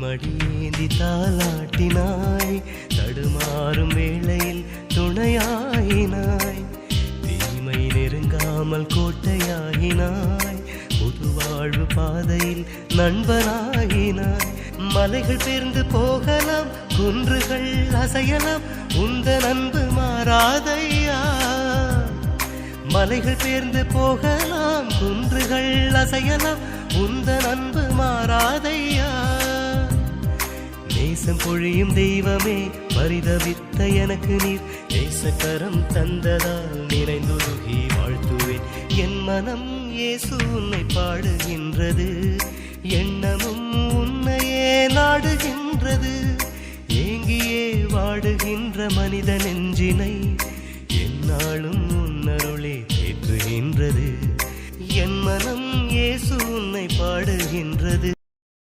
மடியேந்தி தாலாட்டினாய் தடுமாறும் வேளையில் துணையாயினாய். தீமை நெருங்காமல் கோட்டையாகினாய் புது வாழ்வு பாதையில் நண்பனாயினாய். மலைகள் பேர்ந்து போகலாம் குன்றுகள் அசையலாம் உந்த அன்பு மாறாதையா. மலைகள் பேர்ந்து போகலாம் குன்றுகள் அசையலாம் உந்த அன்பு மாறாதையா. நேசம் பொழியும் தெய்வமே பரிதவித்த எனக்கு நீர். நேசக்கரம் தந்ததால் நிறைந்துருகி வாழ்த்துவேன். என் மனம் இயேசு உன்னை பாடுகின்றது. எண்ணமும் உன்னையே நாடுகின்றது. ஏங்கியே வாடுகின்ற மனித நெஞ்சினை என்னாலும் உன்னருளே தேற்றுகின்றது என் மனம் இயேசு உன்னை பாடுகின்றது.